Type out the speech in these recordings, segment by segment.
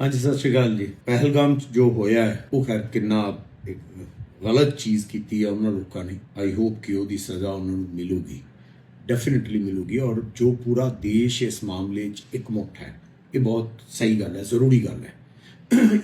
ਹਾਂਜੀ, ਸਤਿ ਸ਼੍ਰੀ ਅਕਾਲ ਜੀ। ਪਹਿਲਗਾਮ 'ਚ ਜੋ ਹੋਇਆ ਹੈ, ਉਹ ਖੈਰ ਕਿੰਨਾ ਇੱਕ ਗਲਤ ਚੀਜ਼ ਕੀਤੀ ਹੈ ਉਹਨਾਂ ਲੋਕਾਂ ਨੇ। ਆਈ ਹੋਪ ਕਿ ਉਹਦੀ ਸਜ਼ਾ ਉਹਨਾਂ ਨੂੰ ਮਿਲੂਗੀ। ਡੈਫੀਨਿਟਲੀ ਮਿਲੂਗੀ ਔਰ ਜੋ ਪੂਰਾ ਦੇਸ਼ ਇਸ ਮਾਮਲੇ 'ਚ ਇਕਮੁੱਠ ਹੈ, ਇਹ ਬਹੁਤ ਸਹੀ ਗੱਲ ਹੈ, ਜ਼ਰੂਰੀ ਗੱਲ ਹੈ।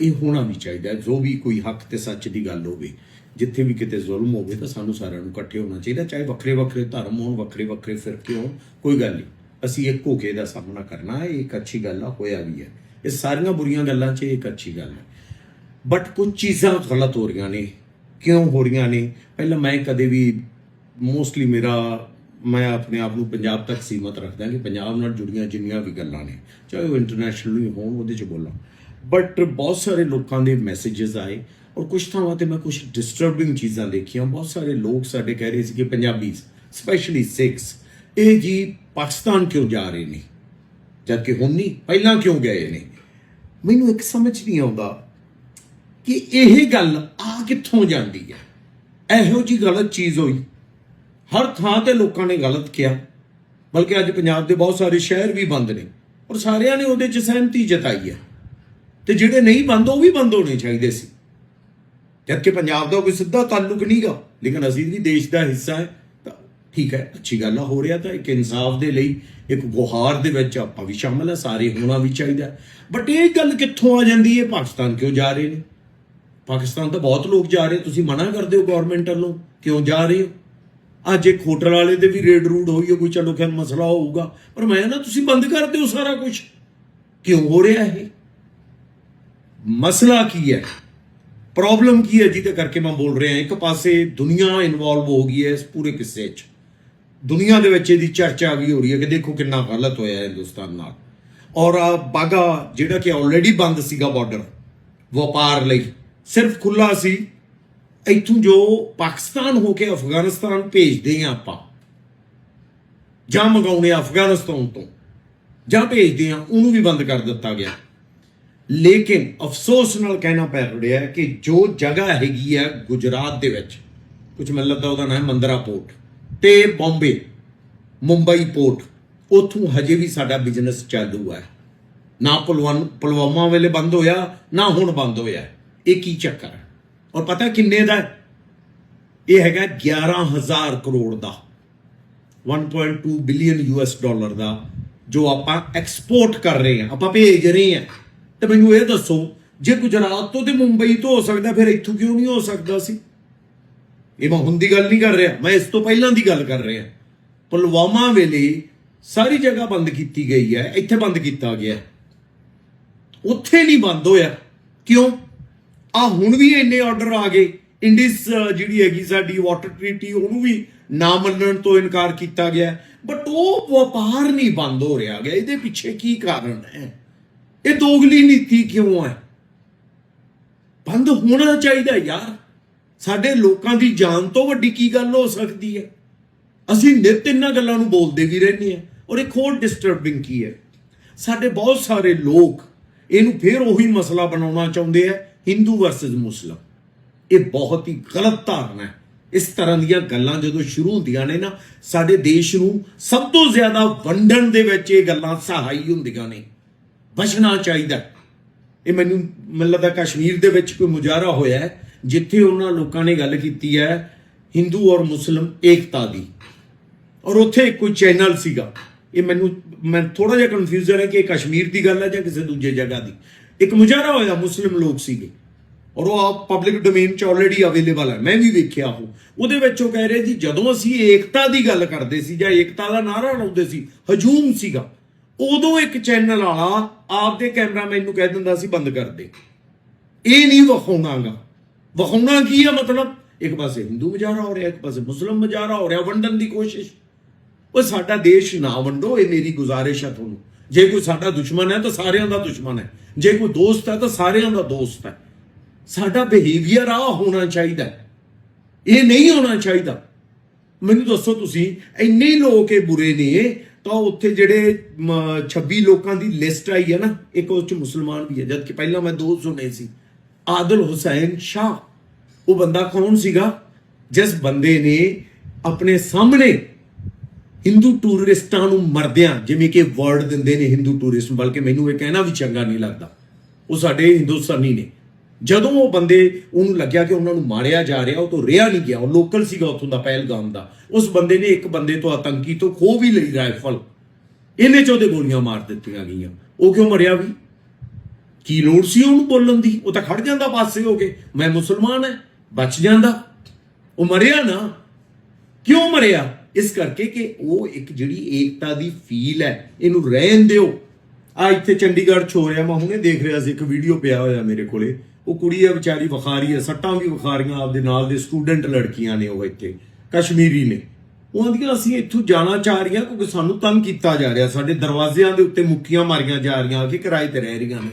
ਇਹ ਹੋਣਾ ਵੀ ਚਾਹੀਦਾ ਜੋ ਵੀ ਕੋਈ ਹੱਕ ਤੇ ਸੱਚ ਦੀ ਗੱਲ ਹੋਵੇ। ਜਿੱਥੇ ਵੀ ਕਿਤੇ ਜ਼ੁਲਮ ਹੋਵੇ ਤਾਂ ਸਾਨੂੰ ਸਾਰਿਆਂ ਨੂੰ ਇਕੱਠੇ ਹੋਣਾ ਚਾਹੀਦਾ, ਚਾਹੇ ਵੱਖਰੇ ਵੱਖਰੇ ਧਰਮ ਹੋਣ, ਵੱਖਰੇ ਵੱਖਰੇ ਫਿਰਕੇ ਹੋਣ, ਕੋਈ ਗੱਲ ਨਹੀਂ। ਅਸੀਂ ਇੱਕ ਹੋ ਕੇ ਦਾ ਸਾਹਮਣਾ ਕਰਨਾ ਹੈ ਇਹ ਇੱਕ ਅੱਛੀ ਗੱਲ ਆ, ਹੋਇਆ ਵੀ ਹੈ। ਇਹ ਸਾਰੀਆਂ ਬੁਰੀਆਂ ਗੱਲਾਂ 'ਚ ਇਹ ਇੱਕ ਅੱਛੀ ਗੱਲ ਹੈ। ਬਟ ਕੁਝ ਚੀਜ਼ਾਂ ਗਲਤ ਹੋ ਰਹੀਆਂ ਨੇ। ਕਿਉਂ ਹੋ ਰਹੀਆਂ ਨੇ? ਪਹਿਲਾਂ ਮੈਂ ਕਦੇ ਵੀ ਮੋਸਟਲੀ ਮੇਰਾ, ਮੈਂ ਆਪਣੇ ਆਪ ਨੂੰ ਪੰਜਾਬ ਤੱਕ ਸੀਮਤ ਰੱਖਦਾ ਕਿ ਪੰਜਾਬ ਨਾਲ ਜੁੜੀਆਂ ਜਿੰਨੀਆਂ ਵੀ ਗੱਲਾਂ ਨੇ, ਚਾਹੇ ਉਹ ਇੰਟਰਨੈਸ਼ਨਲ ਵੀ ਹੋਣ, ਉਹਦੇ 'ਚ ਬੋਲਾਂ। ਬਟ ਬਹੁਤ ਸਾਰੇ ਲੋਕਾਂ ਦੇ ਮੈਸੇजेस ਆਏ ਔਰ ਕੁਝ ਥਾਵਾਂ ਤੇ ਮੈਂ ਕੁਝ ਡਿਸਟਰਬਿੰਗ ਚੀਜ਼ਾਂ ਦੇਖੀਆਂ। ਬਹੁਤ ਸਾਰੇ ਲੋਕ ਸਾਡੇ ਕਹਿ ਰਹੇ ਸੀ ਕਿ ਪੰਜਾਬੀ ਸਪੈਸ਼ਲੀ ਸਿੱਖਸ ਇਹ ਜੀ ਪਾਕਿਸਤਾਨ ਕਿਉਂ ਜਾ ਰਹੇ ਨੇ? ਜਦ ਕਿ ਹੁਣ ਨਹੀਂ, ਪਹਿਲਾਂ ਕਿਉਂ ਗਏ ਨੇ? ਮੈਨੂੰ ਇੱਕ ਸਮਝ ਨਹੀਂ ਆਉਂਦਾ ਕਿ ਇਹ ਗੱਲ ਆ ਕਿੱਥੋਂ ਜਾਂਦੀ ਹੈ। ਇਹੋ ਜੀ ਗਲਤ ਚੀਜ਼ ਹੋਈ। ਹਰ ਥਾਂ ਤੇ ਲੋਕਾਂ ਨੇ ਗਲਤ ਕਿਹਾ। ਬਲਕਿ ਅੱਜ ਪੰਜਾਬ ਦੇ ਬਹੁਤ ਸਾਰੇ ਸ਼ਹਿਰ ਵੀ ਬੰਦ ਨੇ ਔਰ ਸਾਰਿਆਂ ਨੇ ਉਹਦੇ 'ਚ ਸਹਿਮਤੀ ਜਤਾਈ ਹੈ। ਤੇ ਜਿਹੜੇ ਨਹੀਂ ਬੰਦ, ਉਹ ਵੀ ਬੰਦ ਹੋਣੇ ਚਾਹੀਦੇ ਸੀ। ਜਦਕਿ ਪੰਜਾਬ ਦਾ ਕੋਈ ਸਿੱਧਾ ਤਾਲੁਕ ਨਹੀਂਗਾ ਲੇਕਿਨ ਅਸੀਂ ਵੀ ਦੇਸ਼ ਦਾ ਹਿੱਸਾ ਹੈ। ਠੀਕ ਹੈ, ਅੱਛੀ ਗੱਲ ਆ, ਹੋ ਰਿਹਾ ਤਾਂ ਇੱਕ ਇਨਸਾਫ ਦੇ ਲਈ, ਇੱਕ ਗੁਹਾਰ ਦੇ ਵਿੱਚ ਆਪਾਂ ਵੀ ਸ਼ਾਮਲ ਹੈ ਸਾਰੇ ਹੋਣਾ ਵੀ ਚਾਹੀਦਾ। ਬਟ ਇਹ ਗੱਲ ਕਿੱਥੋਂ ਆ ਜਾਂਦੀ ਹੈ? ਪਾਕਿਸਤਾਨ ਕਿਉਂ ਜਾ ਰਹੇ ਨੇ? ਪਾਕਿਸਤਾਨ ਤਾਂ ਬਹੁਤ ਲੋਕ ਜਾ ਰਹੇ, ਤੁਸੀਂ ਮਨਾ ਕਰਦੇ ਹੋ ਗਵਰਨਮੈਂਟ ਵੱਲੋਂ, ਕਿਉਂ ਜਾ ਰਹੇ ਹੋ? ਅੱਜ ਇੱਕ ਹੋਟਲ ਵਾਲੇ ਦੇ ਵੀ ਰੇਡ ਰੂਡ ਹੋਈ ਹੈ, ਕੋਈ ਚਲੋ ਖੈਰ ਮਸਲਾ ਹੋਊਗਾ, ਪਰ ਮੈਂ ਨਾ ਤੁਸੀਂ ਬੰਦ ਕਰ ਦਿਓ ਸਾਰਾ ਕੁਝ ਕਿਉਂ ਹੋ ਰਿਹਾ ਇਹ? ਮਸਲਾ ਕੀ ਹੈ? ਪ੍ਰੋਬਲਮ ਕੀ ਹੈ ਜਿਹਦੇ ਕਰਕੇ ਮੈਂ ਬੋਲ ਰਿਹਾ, ਇੱਕ ਪਾਸੇ ਦੁਨੀਆ ਇਨਵੋਲਵ ਹੋ ਗਈ ਹੈ ਇਸ ਪੂਰੇ ਕਿੱਸੇ 'ਚ। ਦੁਨੀਆ ਦੇ ਵਿੱਚ ਇਹਦੀ ਚਰਚਾ ਵੀ ਹੋ ਰਹੀ ਹੈ ਕਿ ਦੇਖੋ ਕਿੰਨਾ ਗਲਤ ਹੋਇਆ ਹਿੰਦੁਸਤਾਨ ਨਾਲ। ਔਰ ਆ ਬਾਗਾ ਜਿਹੜਾ ਕਿ ਆਲਰੇਡੀ ਬੰਦ ਸੀਗਾ ਬਾਰਡਰ ਵਪਾਰ ਲਈ, ਸਿਰਫ ਖੁੱਲਾ ਸੀ। ਇੱਥੋਂ ਜੋ ਪਾਕਿਸਤਾਨ ਹੋ ਕੇ ਅਫਗਾਨਿਸਤਾਨ ਭੇਜਦੇ ਆ ਆਪਾਂ, ਜਾਂ ਮੰਗਾਉਣੇ ਆ ਅਫਗਾਨਿਸਤਾਨ ਤੋਂ, ਜਾਂ ਭੇਜਦੇ ਆ ਉਹਨੂੰ ਵੀ ਬੰਦ ਕਰ ਦਿੱਤਾ ਗਿਆ। ਲੇਕਿਨ ਅਫਸੋਸ ਨਾਲ ਕਹਿਣਾ ਪੈ ਰਿਹਾ ਕਿ ਜੋ ਜਗ੍ਹਾ ਹੈਗੀ ਹੈ ਗੁਜਰਾਤ ਦੇ ਵਿੱਚ ਕੁਝ ਮੈਨੂੰ ਲੱਗਦਾ ਉਹਦਾ ਨਾਮ ਮੰਦਰਾ ਪੋਰਟ। ਤੇ ਬੰਬੇ, ਮੁੰਬਈ ਪੋਰਟ ਉੱਥੋਂ ਹਜੇ ਵੀ ਸਾਡਾ ਬਿਜ਼ਨਸ ਚਾਲੂ ਹੈ। ਨਾ ਪੁਲਵਾਨ, ਪੁਲਵਾਮਾ ਵੇਲੇ ਬੰਦ ਹੋਇਆ, ਨਾ ਹੁਣ ਬੰਦ ਹੋਇਆ। ਇਹ ਕੀ ਚੱਕਰ ਹੈ? ਔਰ ਪਤਾ ਕਿੰਨੇ ਦਾ ਇਹ ਹੈਗਾ 11000 ਕਰੋੜ ਦਾ। 1.2 ਬਿਲੀਅਨ ਯੂਐਸ ਡਾਲਰ ਦਾ, ਜੋ ਆਪਾਂ ਐਕਸਪੋਰਟ ਕਰ ਰਹੇ ਹਾਂ, ਆਪਾਂ ਭੇਜ ਰਹੇ ਹਾਂ। ਤੇ ਮੈਨੂੰ ਇਹ ਦੱਸੋ, ਜੇ ਗੁਜਰਾਤ ਤੋਂ ਤੇ ਮੁੰਬਈ ਤੋਂ ਹੋ ਸਕਦਾ, ਫਿਰ ਇੱਥੋਂ ਕਿਉਂ ਨਹੀਂ ਹੋ ਸਕਦਾ ਸੀ? ਇਹ ਮੈਂ ਹੁਣ ਦੀ ਗੱਲ ਨਹੀਂ ਕਰ ਰਿਹਾ, ਮੈਂ ਇਸ ਤੋਂ ਪਹਿਲਾਂ ਦੀ ਗੱਲ ਕਰ ਰਿਹਾ। ਪੁਲਵਾਮਾ ਵੇਲੇ ਸਾਰੀ ਜਗ੍ਹਾ ਬੰਦ ਕੀਤੀ ਗਈ ਹੈ, ਇੱਥੇ ਬੰਦ ਕੀਤਾ ਗਿਆ ਉੱਥੇ ਨਹੀਂ ਬੰਦ ਹੋਇਆ। ਕਿਉਂ? ਆ ਹੁਣ ਵੀ ਇੰਨੇ ਆਰਡਰ ਆ ਗਏ। ਇੰਡਿਸ ਜਿਹੜੀ ਹੈਗੀ ਸਾਡੀ ਵਾਟਰ ਟ੍ਰੀਟੀ ਉਹਨੂੰ ਵੀ ਨਾ ਮੰਨਣ ਤੋਂ ਇਨਕਾਰ ਕੀਤਾ ਗਿਆ ਬਟ ਉਹ ਵਪਾਰ ਨਹੀਂ ਬੰਦ ਹੋ ਰਿਹਾ ਗਿਆ ਇਹਦੇ ਪਿੱਛੇ ਕੀ ਕਾਰਨ ਹੈ? ਇਹ ਦੋਗਲੀ ਨੀਤੀ ਕਿਉਂ ਹੈ? ਬੰਦ ਹੋਣਾ ਚਾਹੀਦਾ ਯਾਰ। ਸਾਡੇ ਲੋਕਾਂ ਦੀ ਜਾਨ ਤੋਂ ਵੱਡੀ ਕੀ ਗੱਲ ਹੋ ਸਕਦੀ ਹੈ? ਅਸੀਂ ਨਿਤ ਇਹਨਾਂ ਗੱਲਾਂ ਨੂੰ ਬੋਲਦੇ ਵੀ ਰਹਿੰਦੇ ਆ ਔਰ ਇੱਕ ਹੋਰ ਡਿਸਟਰਬਿੰਗ ਕੀ ਹੈ? ਸਾਡੇ ਬਹੁਤ ਸਾਰੇ ਲੋਕ ਇਹਨੂੰ ਫੇਰ ਉਹੀ ਮਸਲਾ ਬਣਾਉਣਾ ਚਾਹੁੰਦੇ ਆ ਹਿੰਦੂ ਵਰਸਸ ਮੁਸਲਮ ਇਹ ਬਹੁਤ ਹੀ ਗਲਤ ਧਾਰਨਾ ਹੈ। ਇਸ ਤਰ੍ਹਾਂ ਦੀਆਂ ਗੱਲਾਂ ਜਦੋਂ ਸ਼ੁਰੂ ਹੁੰਦੀਆਂ ਨੇ ਨਾ, ਸਾਡੇ ਦੇਸ਼ ਨੂੰ ਸਭ ਤੋਂ ਜ਼ਿਆਦਾ ਵੰਡਣ ਦੇ ਵਿੱਚ ਇਹ ਗੱਲਾਂ ਸਹਾਈ ਹੁੰਦੀਆਂ ਨੇ। ਬਚਣਾ ਚਾਹੀਦਾ। ਇਹ ਮੈਨੂੰ ਮੈਨੂੰ ਲੱਗਦਾ ਕਸ਼ਮੀਰ ਦੇ ਵਿੱਚ ਕੋਈ ਮੁਜ਼ਾਹਰਾ ਹੋਇਆ ਹੈ। ਜਿੱਥੇ ਉਹਨਾਂ ਲੋਕਾਂ ਨੇ ਗੱਲ ਕੀਤੀ ਹੈ, ਹਿੰਦੂ ਔਰ ਮੁਸਲਮ ਏਕਤਾ ਦੀ। ਔਰ ਉੱਥੇ ਕੋਈ ਚੈਨਲ ਸੀਗਾ। ਇਹ ਮੈਨੂੰ, ਮੈਂ ਥੋੜਾ ਜਿਹਾ ਕਨਫਿਊਜ਼ਨ ਹੈ ਕਿ ਇਹ ਕਸ਼ਮੀਰ ਦੀ ਗੱਲ ਹੈ ਜਾਂ ਕਿਸੇ ਦੂਜੇ ਜਗ੍ਹਾ ਦੀ। ਇੱਕ ਮੁਜ਼ਾਹਰਾ ਹੋਇਆ, ਮੁਸਲਿਮ ਲੋਕ ਸੀਗੇ। ਔਰ ਉਹ ਪਬਲਿਕ ਡੋਮੇਨ ਚ ਆਲਰੇਡੀ ਅਵੇਲੇਬਲ ਹੈ। ਮੈਂ ਵੀ ਵੇਖਿਆ ਉਹ। ਉਹਦੇ ਵਿੱਚ ਉਹ ਕਹਿ ਰਹੇ ਜੀ, ਜਦੋਂ ਅਸੀਂ ਏਕਤਾ ਦੀ ਗੱਲ ਕਰਦੇ ਸੀ ਜਾਂ ਏਕਤਾ ਦਾ ਨਾਰਾ ਲਾਉਂਦੇ ਸੀ, ਹਜੂਮ ਸੀਗਾ। ਉਦੋਂ ਇੱਕ ਚੈਨਲ ਵਾਲਾ ਆਪਦੇ ਕੈਮਰਾਮੈਨ ਨੂੰ ਕਹਿ ਦਿੰਦਾ ਸੀ, ਬੰਦ ਕਰ ਦੇ। ਇਹ ਨਹੀਂ ਵਿਖਾਉਣਾਗਾ। ਵਿਖਾਉਣਾ ਕੀ ਹੈ ਮਤਲਬ? ਇੱਕ ਪਾਸੇ ਹਿੰਦੂ ਮੁਜ਼ਾਹਰਾ ਹੋ ਰਿਹਾ ਇੱਕ ਪਾਸੇ ਮੁਸਲਮ ਮੁਜ਼ਾਹਰਾ ਹੋ ਰਿਹਾ ਵੰਡਣ ਦੀ ਕੋਸ਼ਿਸ਼। ਉਹ ਸਾਡਾ ਦੇਸ਼ ਨਾ ਵੰਡੋ ਇਹ ਮੇਰੀ ਗੁਜ਼ਾਰਿਸ਼ ਹੈ ਤੁਹਾਨੂੰ। ਜੇ ਕੋਈ ਸਾਡਾ ਦੁਸ਼ਮਣ ਹੈ ਤਾਂ ਸਾਰਿਆਂ ਦਾ ਦੁਸ਼ਮਣ ਹੈ। ਜੇ ਕੋਈ ਦੋਸਤ ਹੈ ਤਾਂ ਸਾਰਿਆਂ ਦਾ ਦੋਸਤ ਹੈ। ਸਾਡਾ ਬਿਹੇਵੀਅਰ ਆ ਹੋਣਾ ਚਾਹੀਦਾ ਇਹ ਨਹੀਂ ਹੋਣਾ ਚਾਹੀਦਾ। ਮੈਨੂੰ ਦੱਸੋ ਤੁਸੀਂ ਇੰਨੇ ਲੋਕ ਇਹ ਬੁਰੇ ਨੇ ਤਾਂ ਉੱਥੇ ਜਿਹੜੇ ਮ, 26 ਲੋਕਾਂ ਦੀ ਲਿਸਟ ਆਈ ਹੈ ਨਾ ਇੱਕ ਉਸ ਚ ਮੁਸਲਮਾਨ ਵੀ ਹੈ। ਜਦ ਕਿ ਪਹਿਲਾਂ ਮੈਂ ਦੋ ਸੁਣੇ ਸੀ। ਆਦਲ ਹੁਸੈਨ ਸ਼ਾਹ। ਉਹ ਬੰਦਾ ਕੌਣ ਸੀਗਾ? ਜਿਸ ਬੰਦੇ ਨੇ ਆਪਣੇ ਸਾਹਮਣੇ ਹਿੰਦੂ ਟੂਰਿਸਟਾਂ ਨੂੰ ਮਰਦਿਆਂ, ਜਿਵੇਂ ਕਿ ਵਰਡ ਦਿੰਦੇ ਨੇ ਹਿੰਦੂ ਟੂਰਿਸਟ ਬਲਕਿ ਮੈਨੂੰ ਇਹ ਕਹਿਣਾ ਵੀ ਚੰਗਾ ਨਹੀਂ ਲੱਗਦਾ। ਉਹ ਸਾਡੇ ਹਿੰਦੁਸਤਾਨੀ ਨੇ। ਜਦੋਂ ਉਹ ਬੰਦੇ ਉਹਨੂੰ ਲੱਗਿਆ ਕਿ ਉਹਨਾਂ ਨੂੰ ਮਾਰਿਆ ਜਾ ਰਿਹਾ, ਉਹ ਤੋਂ ਰਿਹਾ ਨਹੀਂ ਗਿਆ। ਉਹ ਲੋਕਲ ਸੀਗਾ ਉੱਥੋਂ ਦਾ, ਪਹਿਲਗਾਮ ਦਾ। ਉਸ ਬੰਦੇ ਨੇ ਇੱਕ ਬੰਦੇ ਤੋਂ ਆਤੰਕੀ ਤੋਂ ਖੋ ਵੀ ਲਈ ਰਾਈਫਲ। ਇਹਨੇ ਚ ਉਹਦੇ ਗੋਲੀਆਂ ਮਾਰ ਦਿੱਤੀਆਂ ਗਈਆਂ। ਉਹ ਕਿਉਂ ਮਰਿਆ ਵੀ? ਕੀ ਲੋੜ ਸੀ ਉਹਨੂੰ ਬੋਲਣ ਦੀ? ਉਹ ਤਾਂ ਖੜ ਜਾਂਦਾ ਪਾਸੇ ਹੋ ਕੇ। ਮੈਂ ਮੁਸਲਮਾਨ ਹੈ, ਬਚ ਜਾਂਦਾ। ਉਹ ਮਰਿਆ ਨਾ। ਕਿਉਂ ਮਰਿਆ? ਇਸ ਕਰਕੇ ਕਿ ਉਹ ਇੱਕ ਜਿਹੜੀ ਏਕਤਾ ਦੀ ਫੀਲ ਹੈ, ਇਹਨੂੰ ਰਹਿਣ ਦਿਓ। ਆ ਇੱਥੇ ਚੰਡੀਗੜ੍ਹ ਚ ਹੋ ਰਿਹਾ, ਮੈਂ ਹੁਣੇ ਦੇਖ ਰਿਹਾ ਸੀ, ਇੱਕ ਵੀਡੀਓ ਪਿਆ ਹੋਇਆ ਮੇਰੇ ਕੋਲੇ। ਉਹ ਕੁੜੀ ਹੈ, ਵਿਚਾਰੀ ਵਿਖਾਰੀ ਹੈ, ਸੱਟਾਂ ਵੀ ਵਿਖਾਰੀਆਂ ਆਪਦੇ ਨਾਲ ਦੇ ਸਟੂਡੈਂਟ ਲੜਕੀਆਂ ਨੇ ਉਹ ਇੱਥੇ, ਕਸ਼ਮੀਰੀ ਨੇ। ਉਹਨਾਂ ਦੀਆਂ ਅਸੀਂ ਇੱਥੋਂ ਜਾਣਾ ਚਾਹ ਰਹੀਆਂ, ਕਿਉਂਕਿ ਸਾਨੂੰ ਤੰਗ ਕੀਤਾ ਜਾ ਰਿਹਾ। ਸਾਡੇ ਦਰਵਾਜ਼ਿਆਂ ਦੇ ਉੱਤੇ ਮੁੱਕੀਆਂ ਮਾਰੀਆਂ ਜਾ ਰਹੀਆਂ ਕਿ ਕਿਰਾਏ ਤੇ ਰਹਿ ਰਹੀਆਂ ਨੇ।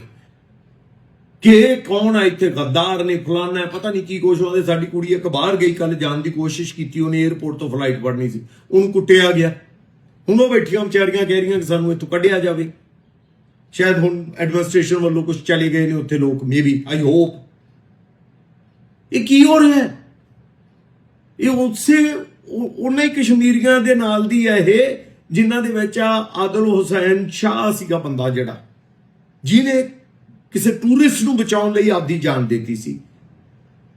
ਕਿ ਇਹ ਕੌਣ ਆ ਇੱਥੇ? ਗੱਦਾਰ ਨੇ, ਫਲਾਨਾ ਹੈ, ਪਤਾ ਨਹੀਂ ਕੀ ਕੁਛ ਉਹਦੇ ਸਾਡੀ ਕੁੜੀ ਇੱਕ ਬਾਹਰ ਗਈ ਕੱਲ ਜਾਣ ਦੀ ਕੋਸ਼ਿਸ਼ ਕੀਤੀ, ਉਹਨੇ 에어ਪੋਰਟ ਤੋਂ ਫਲਾਈਟ ਫੜਨੀ ਸੀ। ਉਹਨੂੰ ਕੁੱਟਿਆ ਗਿਆ। ਹੁਣ ਉਹ ਬੈਠੀਆਂ ਵਿਚਾਰੀਆਂ ਕਹਿ ਰਹੀਆਂ ਕਿ ਸਾਨੂੰ ਇੱਥੋਂ ਕੱਢਿਆ ਜਾਵੇ। ਸ਼ਾਇਦ ਹੁਣ ਐਡਮਿਨਿਸਟ੍ਰੇਸ਼ਨ ਵੱਲੋਂ ਕੁਝ ਚਲੇ ਗਏ ਨੇ ਉੱਥੇ ਲੋਕ ਮੇਬੀ ਆਈ ਹੋਪ ਇਹ ਕੀ ਹੋ ਰਿਹਾ ਹੈ? ਇਹ ਉਸੇ ਉਹਨੇ ਕਸ਼ਮੀਰੀਆਂ ਦੇ ਨਾਲ ਦੀ ਹੈ ਇਹ, ਜਿਨ੍ਹਾਂ ਦੇ ਵਿੱਚ ਆ ਆਦਲ ਹੁਸੈਨ ਸ਼ਾਹ ਸੀਗਾ ਬੰਦਾ ਜਿਹੜਾ। ਜਿਹਨੇ ਕਿਸੇ ਟੂਰਿਸਟ ਨੂੰ ਬਚਾਉਣ ਲਈ ਆਪਦੀ ਜਾਨ ਦਿੱਤੀ ਸੀ।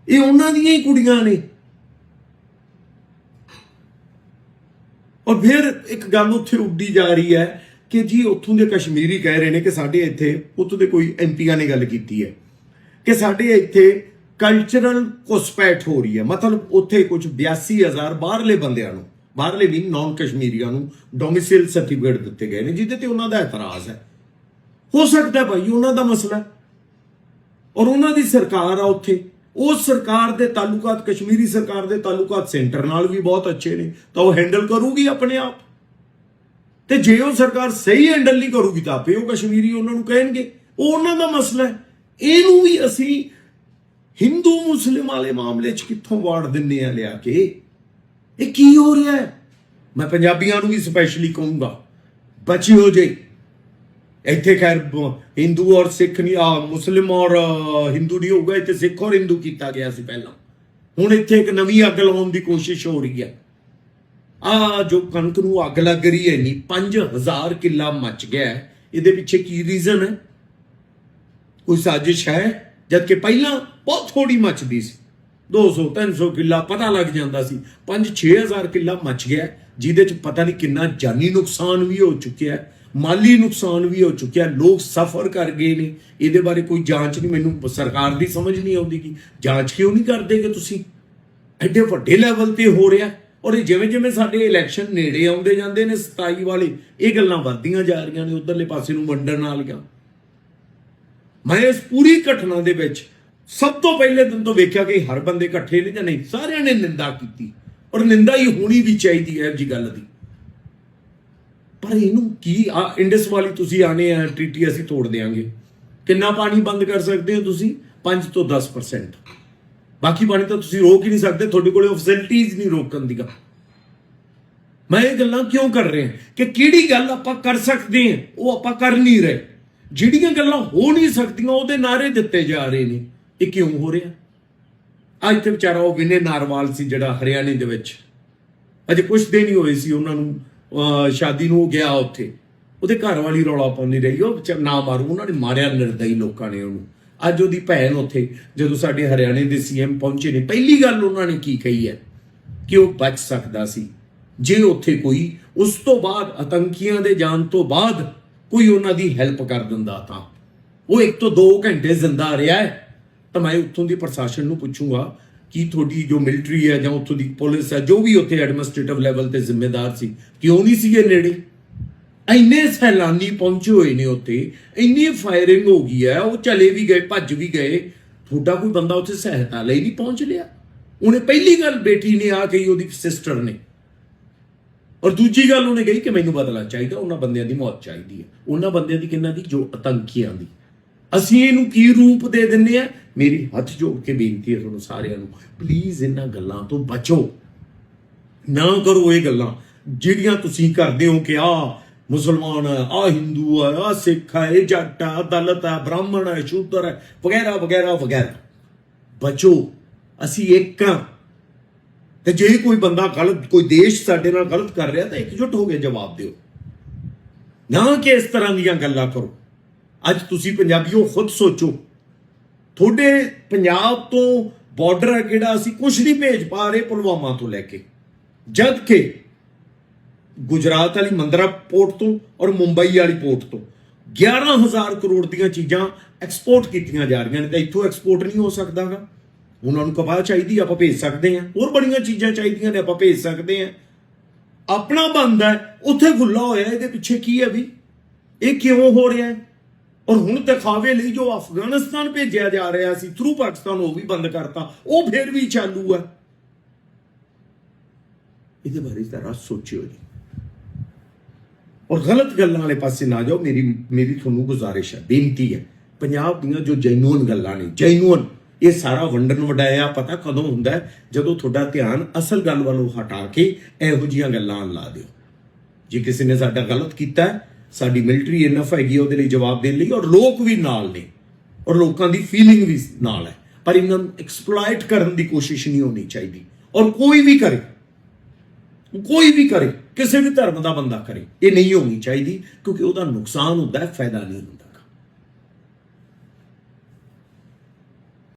ਇਹ ਉਹਨਾਂ ਦੀਆਂ ਹੀ ਕੁੜੀਆਂ ਨੇ। ਔਰ ਫਿਰ ਇੱਕ ਗੱਲ ਉੱਥੇ ਉੱਡੀ ਜਾ ਰਹੀ ਹੈ ਕਿ ਜੀ ਉੱਥੋਂ ਦੇ ਕਸ਼ਮੀਰੀ ਕਹਿ ਰਹੇ ਨੇ ਕਿ ਸਾਡੇ ਇੱਥੇ ਉੱਥੋਂ ਦੇ ਕੋਈ ਐਮਪੀਆਂ ਨੇ ਗੱਲ ਕੀਤੀ ਹੈ ਕਿ ਸਾਡੇ ਇੱਥੇ ਕਲਚਰਲ ਕੋਸਪੈਟ ਹੋ ਰਹੀ ਹੈ। ਮਤਲਬ ਉੱਥੇ ਕੁਝ 82000 ਬਾਹਰਲੇ ਬੰਦਿਆਂ ਨੂੰ, ਬਾਹਰਲੇ ਵੀ ਨਾਨ ਕਸ਼ਮੀਰੀਆਂ ਨੂੰ ਡੋਮਿਸਾਈਲ ਸਰਟੀਫਿਕੇਟ ਦਿੱਤੇ ਗਏ ਨੇ, ਜਿਹਦੇ ਤੇ ਉਹਨਾਂ ਦਾ ਇਤਰਾਜ਼ ਹੈ। ਹੋ ਸਕਦਾ ਭਾਈ, ਉਹਨਾਂ ਦਾ ਮਸਲਾ ਔਰ ਉਹਨਾਂ ਦੀ ਸਰਕਾਰ ਆ ਉੱਥੇ। ਉਸ ਸਰਕਾਰ ਦੇ ਤਾਲੁਕਾਤ, ਕਸ਼ਮੀਰੀ ਸਰਕਾਰ ਦੇ ਤਾਲੁਕਾਤ ਸੈਂਟਰ ਨਾਲ ਵੀ ਬਹੁਤ ਅੱਛੇ ਨੇ। ਤਾਂ ਉਹ ਹੈਂਡਲ ਕਰੂਗੀ ਆਪਣੇ ਆਪ। ਤੇ ਜੇ ਉਹ ਸਰਕਾਰ ਸਹੀ ਹੈਂਡਲ ਨਹੀਂ ਕਰੂਗੀ ਤਾਂ ਆਪੇ ਉਹ ਕਸ਼ਮੀਰੀ ਉਹਨਾਂ ਨੂੰ ਕਹਿਣਗੇ। ਉਹ ਉਹਨਾਂ ਦਾ ਮਸਲਾ ਹੈ। ਇਹਨੂੰ ਵੀ ਅਸੀਂ ਹਿੰਦੂ ਮੁਸਲਿਮ ਵਾਲੇ ਮਾਮਲੇ 'ਚ ਕਿੱਥੋਂ ਵਾੜ ਦਿੰਨੇ ਆ ਲਿਆ ਕੇ? ਇਹ ਕੀ ਹੋ ਰਿਹਾ ਹੈ? ਮੈਂ ਪੰਜਾਬੀਆਂ ਨੂੰ ਵੀ ਸਪੈਸ਼ਲੀ ਕਹੂੰਗਾ। ਬਚਿਓ ਜੇ। ਇੱਥੇ ਖੈਰ ਹਿੰਦੂ ਔਰ ਸਿੱਖ ਨਹੀਂ ਆ ਮੁਸਲਿਮ ਔਰ ਹਿੰਦੂ ਨਹੀਂ ਹੋਊਗਾ, ਇੱਥੇ ਸਿੱਖ ਔਰ ਹਿੰਦੂ ਕੀਤਾ ਗਿਆ ਸੀ ਪਹਿਲਾਂ। ਹੁਣ ਇੱਥੇ ਇੱਕ ਨਵੀਂ ਅੱਗ ਲਾਉਣ ਦੀ ਕੋਸ਼ਿਸ਼ ਹੋ ਰਹੀ ਹੈ। ਆ ਜੋ ਕਣਕ ਨੂੰ ਅੱਗ ਲੱਗ ਰਹੀ ਹੈ ਨਹੀਂ 5000 ਕਿੱਲਾ ਮੱਚ ਗਿਆ ਇਹਦੇ ਪਿੱਛੇ ਕੀ ਰੀਜ਼ਨ ਹੈ? ਕੋਈ ਸਾਜ਼ਿਸ਼ ਹੈ? ਜਦ ਕਿ ਪਹਿਲਾਂ ਬਹੁਤ ਥੋੜੀ ਮੱਚਦੀ ਸੀ। 200 300 ਕਿੱਲਾ ਪਤਾ ਲੱਗ ਜਾਂਦਾ ਸੀ। 5 6000 ਕਿੱਲਾ ਮੱਚ ਗਿਆ ਜਿਹਦੇ ਚ ਪਤਾ ਨਹੀਂ ਕਿੰਨਾ ਜਾਨੀ ਨੁਕਸਾਨ ਵੀ ਹੋ ਚੁੱਕਿਆ ਹੈ। ਮਾਲੀ ਨੁਕਸਾਨ ਵੀ ਹੋ ਚੁੱਕਿਆ, ਲੋਕ ਸਫਰ ਕਰ ਗਏ ਨੇ। ਇਹਦੇ ਬਾਰੇ ਕੋਈ ਜਾਂਚ ਨਹੀਂ, ਮੈਨੂੰ ਸਰਕਾਰ ਦੀ ਸਮਝ ਨਹੀਂ ਆਉਂਦੀ ਕਿ ਜਾਂਚ ਕਿਉਂ ਨਹੀਂ ਕਰਦੇ ਕਿ ਤੁਸੀਂ? ਐਡੇ ਵੱਡੇ ਲੈਵਲ ਤੇ ਹੋ ਰਿਹਾ। ਔਰ ਇਹ ਜਿਵੇਂ ਜਿਵੇਂ ਸਾਡੇ ਇਲੈਕਸ਼ਨ ਨੇੜੇ ਆਉਂਦੇ ਜਾਂਦੇ ਨੇ 27 ਵਾਲੇ, ਇਹ ਗੱਲਾਂ ਵੱਧਦੀਆਂ ਜਾ ਰਹੀਆਂ ਨੇ, ਉਧਰਲੇ ਪਾਸੇ ਨੂੰ ਵੰਡਣ ਵਾਲੀਆਂ ਮੈਂ ਇਸ ਪੂਰੀ ਘਟਨਾ ਦੇ ਵਿੱਚ ਸਭ ਤੋਂ ਪਹਿਲੇ ਦਿਨ ਤੋਂ ਵੇਖਿਆ ਕਿ ਹਰ ਬੰਦੇ ਇਕੱਠੇ ਨੇ ਜਾਂ ਨਹੀਂ, ਸਾਰਿਆਂ ਨੇ ਨਿੰਦਾ ਕੀਤੀ। ਔਰ ਨਿੰਦਾ ਹੀ ਹੋਣੀ ਵੀ ਚਾਹੀਦੀ ਹੈ ਜੀ ਗੱਲ ਦੀ। ਪਰ ਇਹਨੂੰ ਕੀ ਆ, ਇੰਡਸ ਵਾਲੀ ਤੁਸੀਂ ਆਨੇ ਆ, ਟ੍ਰੀਟੀ ਅਸੀਂ ਤੋੜ ਦੇਾਂਗੇ ਕਿੰਨਾ ਪਾਣੀ ਬੰਦ ਕਰ ਸਕਦੇ ਹੋ ਤੁਸੀਂ? 5 ਤੋਂ 10% ਬਾਕੀ ਪਾਣੀ ਤਾਂ ਤੁਸੀਂ ਰੋਕ ਹੀ ਨਹੀਂ ਸਕਦੇ, ਤੁਹਾਡੇ ਕੋਲੇ ਫੈਸਿਲਿਟੀਆਂ ਨਹੀਂ ਰੋਕਣ ਦੀਆਂ। ਮੈਂ ਇਹ ਗੱਲਾਂ ਕਿਉਂ ਕਰ ਰਿਹਾ? ਕਿ ਕਿਹੜੀ ਗੱਲ ਆਪਾਂ ਕਰ ਸਕਦੇ ਹਾਂ, ਉਹ ਆਪਾਂ ਕਰ ਨਹੀਂ ਰਹੇ। ਜਿਹੜੀਆਂ ਗੱਲਾਂ ਹੋ ਨਹੀਂ ਸਕਦੀਆਂ, ਉਹਦੇ ਨਾਰੇ ਦਿੱਤੇ ਜਾ ਰਹੇ ਨੇ। ਇਹ ਕਿਉਂ ਹੋ ਰਿਹਾ? ਅੱਜ ਤੇ ਵਿਚਾਰਾ ਉਹ ਵਿਨੇ ਨਾਰਵਾਲ ਸੀ ਜਿਹੜਾ ਹਰਿਆਣੇ ਦੇ ਵਿੱਚ। ਅਜੇ ਕੁਝ ਦਿਨ ਹੀ ਹੋਏ ਸੀ ਉਹਨਾਂ ਨੂੰ ਸ਼ਾਦੀ ਨੂੰ ਗਿਆ ਉੱਥੇ। ਉਹਦੇ ਘਰ ਵਾਲੀ ਰੌਲਾ ਪਾਉਂਦੀ ਰਹੀ। ਉਹ ਨਾ ਮਾਰੂ, ਉਹਨਾਂ ਨੇ ਮਾਰਿਆ ਨਿਰਦਈ ਲੋਕਾਂ ਨੇ ਉਹਨੂੰ। ਅੱਜ ਉਹਦੀ ਭੈਣ ਉੱਥੇ, ਜਦੋਂ ਸਾਡੇ ਹਰਿਆਣੇ ਦੇ ਸੀਐਮ ਪਹੁੰਚੇ ਨੇ, ਪਹਿਲੀ ਗੱਲ ਉਹਨਾਂ ਨੇ ਕੀ ਕਹੀ ਹੈ? ਕਿ ਉਹ ਬਚ ਸਕਦਾ ਸੀ। ਜੇ ਉੱਥੇ ਕੋਈ, ਉਸ ਤੋਂ ਬਾਅਦ ਆਤੰਕੀਆਂ ਦੇ ਜਾਣ ਤੋਂ ਬਾਅਦ ਕੋਈ ਉਹਨਾਂ ਦੀ ਹੈਲਪ ਕਰ ਦਿੰਦਾ ਤਾਂ। ਉਹ ਇੱਕ ਤੋਂ 2 ਘੰਟੇ ਜ਼ਿੰਦਾ ਰਿਹਾ ਹੈ। ਤਾਂ ਮੈਂ ਉੱਥੋਂ ਦੀ ਪ੍ਰਸ਼ਾਸਨ ਨੂੰ ਪੁੱਛੂੰਗਾ ਕੀ ਤੁਹਾਡੀ ਜੋ ਮਿਲਟਰੀ ਹੈ ਜਾਂ ਉੱਥੋਂ ਦੀ ਪੁਲਿਸ ਹੈ, ਜੋ ਵੀ ਉੱਥੇ ਐਡਮਿਨਿਸਟ੍ਰੇਟਿਵ ਲੈਵਲ ਤੇ ਜ਼ਿੰਮੇਦਾਰ ਸੀ, ਕਿਉਂ ਨਹੀਂ ਸੀਗੇ ਨੇੜੇ? ਇੰਨੇ ਸੈਲਾਨੀ ਪਹੁੰਚੇ ਹੋਏ ਨੇ ਉੱਥੇ, ਇੰਨੀ ਫਾਇਰਿੰਗ ਹੋ ਗਈ ਹੈ, ਉਹ ਚਲੇ ਵੀ ਗਏ, ਭੱਜ ਵੀ ਗਏ, ਤੁਹਾਡਾ ਕੋਈ ਬੰਦਾ ਉੱਥੇ ਸਹਾਇਤਾ ਲਈ ਨਹੀਂ ਪਹੁੰਚ ਲਿਆ? ਉਹਨੇ ਪਹਿਲੀ ਗੱਲ ਬੇਟੀ ਨੇ, ਆ ਕਹੀ ਉਹਦੀ ਸਿਸਟਰ ਨੇ। ਔਰ ਦੂਜੀ ਗੱਲ ਉਹਨੇ ਕਹੀ ਕਿ ਮੈਨੂੰ ਬਦਲਾ ਚਾਹੀਦਾ, ਉਹਨਾਂ ਬੰਦਿਆਂ ਦੀ ਮੌਤ ਚਾਹੀਦੀ ਹੈ। ਉਹਨਾਂ ਬੰਦਿਆਂ ਦੀ ਕਿੰਨਾ ਦੀ? ਜੋ ਆਤੰਕੀਆਂ ਦੀ। ਅਸੀਂ ਇਹਨੂੰ ਕੀ ਰੂਪ ਦੇ ਦਿੰਨੇ ਆ ਮੇਰੀ ਹੱਥ ਜੋੜ ਕੇ ਬੇਨਤੀ ਹੈ ਤੁਹਾਨੂੰ ਸਾਰਿਆਂ ਨੂੰ ਪਲੀਜ਼ ਇਹਨਾਂ ਗੱਲਾਂ ਤੋਂ ਬਚੋ। ਨਾ ਕਰੋ ਇਹ ਗੱਲਾਂ, ਜਿਹੜੀਆਂ ਤੁਸੀਂ ਕਰਦੇ ਹੋ ਕਿ ਆ ਮੁਸਲਮਾਨ ਹੈ, ਆ ਹਿੰਦੂ ਹੈ, ਆ ਸਿੱਖ ਹੈ, ਇਹ ਜੱਟ ਹੈ ਦਲਿਤ ਹੈ, ਬ੍ਰਾਹਮਣ ਹੈ, ਸ਼ੂਦਰ ਹੈ, ਵਗੈਰਾ ਵਗੈਰਾ ਵਗੈਰਾ। ਬਚੋ, ਅਸੀਂ ਇੱਕ ਹਾਂ। ਤੇ ਜੇ ਕੋਈ ਬੰਦਾ ਗਲਤ, ਕੋਈ ਦੇਸ਼ ਸਾਡੇ ਨਾਲ ਗਲਤ ਕਰ ਰਿਹਾ ਤਾਂ ਇਕਜੁੱਟ ਹੋ ਕੇ ਜਵਾਬ ਦਿਓ। ਨਾ ਕਿ ਇਸ ਤਰ੍ਹਾਂ ਦੀਆਂ ਗੱਲਾਂ ਕਰੋ। ਅੱਜ ਤੁਸੀਂ ਪੰਜਾਬੀਓ ਖੁਦ ਸੋਚੋ। ਤੁਹਾਡੇ ਪੰਜਾਬ ਤੋਂ ਬਾਰਡਰ ਹੈ ਕਿਹੜਾ? ਅਸੀਂ ਕੁਝ ਨਹੀਂ ਭੇਜ ਪਾ ਰਹੇ ਪੁਲਵਾਮਾ ਤੋਂ ਲੈ ਕੇ। ਜਦ ਕਿ ਗੁਜਰਾਤ ਵਾਲੀ ਮੰਦਰਾ ਪੋਰਟ ਤੋਂ ਔਰ ਮੁੰਬਈ ਵਾਲੀ ਪੋਰਟ ਤੋਂ 11000 ਕਰੋੜ ਦੀਆਂ ਚੀਜ਼ਾਂ ਐਕਸਪੋਰਟ ਕੀਤੀਆਂ ਜਾ ਰਹੀਆਂ ਨੇ ਤਾਂ ਇੱਥੋਂ ਐਕਸਪੋਰਟ ਨਹੀਂ ਹੋ ਸਕਦਾਗਾ। ਉਹਨਾਂ ਨੂੰ ਕਪਾਹ ਚਾਹੀਦੀ, ਆਪਾਂ ਭੇਜ ਸਕਦੇ ਹਾਂ। ਹੋਰ ਬੜੀਆਂ ਚੀਜ਼ਾਂ ਚਾਹੀਦੀਆਂ ਨੇ, ਆਪਾਂ ਭੇਜ ਸਕਦੇ ਹਾਂ। ਆਪਣਾ ਬੰਦਾ ਉੱਥੇ ਗੁੱਲਾ ਹੋਇਆ, ਇਹਦੇ ਪਿੱਛੇ ਕੀ ਹੈ ਵੀ? ਇਹ ਕਿਉਂ ਹੋ ਰਿਹਾ ਹੈ? ਔਰ ਹੁਣ ਦਿਖਾਵੇ ਲਈ ਜੋ ਅਫਗਾਨਿਸਤਾਨ ਭੇਜਿਆ ਜਾ ਰਿਹਾ ਸੀ ਥਰੂ ਪਾਕਿਸਤਾਨ, ਉਹ ਵੀ ਬੰਦ ਕਰਤਾ। ਉਹ ਫਿਰ ਵੀ ਚਾਲੂ ਹੈ ਇਹਦੇ ਬਾਰੇ ਜ਼ਰਾ ਸੋਚਿਓ ਜੀ। ਔਰ ਗਲਤ ਗੱਲਾਂ ਵਾਲੇ ਪਾਸੇ ਨਾ ਜਾਓ। ਮੇਰੀ ਮੇਰੀ ਤੁਹਾਨੂੰ ਗੁਜ਼ਾਰਿਸ਼ ਹੈ ਬੇਨਤੀ ਹੈ ਪੰਜਾਬ ਦੀਆਂ ਜੋ ਜੈਨੂਅਨ ਗੱਲਾਂ ਨੇ, ਜੈਨੂਅਨ, ਇਹ ਸਾਰਾ ਵੰਡਣ ਵਡਾਇਆ। ਪਤਾ ਕਦੋਂ ਹੁੰਦਾ ਜਦੋਂ ਤੁਹਾਡਾ ਧਿਆਨ ਅਸਲ ਗੱਲ ਵੱਲੋਂ ਹਟਾ ਕੇ ਇਹੋ ਜੀਆਂ ਗੱਲਾਂ ਲਾ ਦਿਓ। ਜੇ ਕਿਸੇ ਨੇ ਸਾਡਾ ਗਲਤ ਕੀਤਾ ਸਾਡੀ ਮਿਲਟਰੀ ਇਨਫ ਹੈਗੀ ਹੈ ਉਹਦੇ ਲਈ ਜਵਾਬ ਦੇਣ ਲਈ ਔਰ ਲੋਕ ਵੀ ਨਾਲ ਨੇ ਔਰ ਲੋਕਾਂ ਦੀ ਫੀਲਿੰਗ ਵੀ ਨਾਲ ਹੈ। ਪਰ ਇਹਨਾਂ ਨੂੰ ਐਕਸਪਲੋਇਟ ਕਰਨ ਦੀ ਕੋਸ਼ਿਸ਼ ਨਹੀਂ ਹੋਣੀ ਚਾਹੀਦੀ। ਔਰ ਕੋਈ ਵੀ ਕਰੇ, ਕੋਈ ਵੀ ਕਰੇ, ਕਿਸੇ ਵੀ ਧਰਮ ਦਾ ਬੰਦਾ ਕਰੇ, ਇਹ ਨਹੀਂ ਹੋਣੀ ਚਾਹੀਦੀ ਕਿਉਂਕਿ ਉਹਦਾ ਨੁਕਸਾਨ ਹੁੰਦਾ ਹੈ, ਫਾਇਦਾ ਨਹੀਂ ਹੁੰਦਾ।